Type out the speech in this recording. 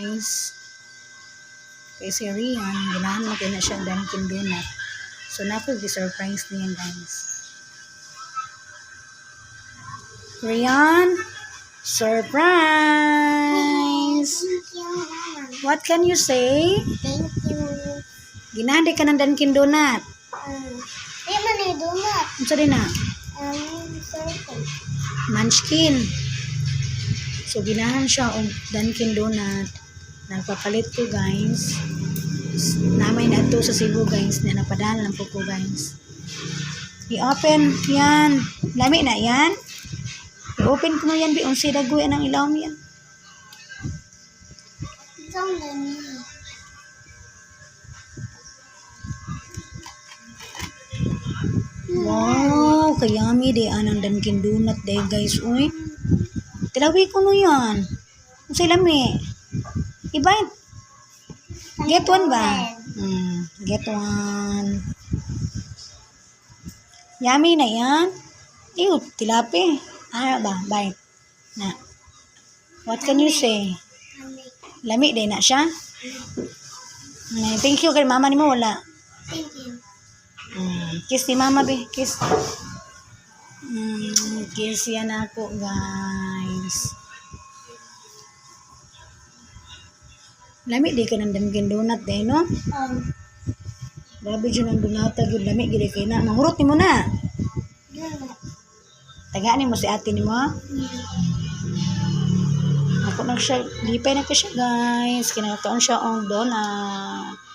guys. Kay si Rian, ginahan mo na siya Dunkin Donut. So, napo surprise niya guys. Rian, surprise! What can you say? Thank you. Ginahanda ka ng Dunkin Donut. Um, di man ay donut. Ano sa din na? Um. Munchkin. So, ginahan siya og Dunkin Donut. Nagpapalit ko, guys. Namay na ito sa Cebu, guys. Na napadala lang po ko, guys. I-open. Yan. Lami na yan. I-open ko na yan. Bi, unsi dagoy ang ilaw yan. Na niya. Wow, kayami di anang Dunkin Donut day, guys. Uy. Tilawi ko no yan. Unsi lami. Iba. Get one ba? Hmm, get one. Yummy na yan. Ew, tilapi. Ah, ba? Bite. Na. What can you say? Lami din na siya. Ay, Thank you kay mama ni mo. Wala. Thank you. Mm, kiss ni mama be. Kiss. Mm, kiss yan ako guys. Lami di ka ng Dunkin Donut eh, no? Um, Grabe dyan ang donata, yun lami gili kay na. Mahurot ni mo na. donut. Tagaan ni mo si ate ni mo. ah. Ako na siya, lipay na ko siya guys. Kinakataon siya ang donut.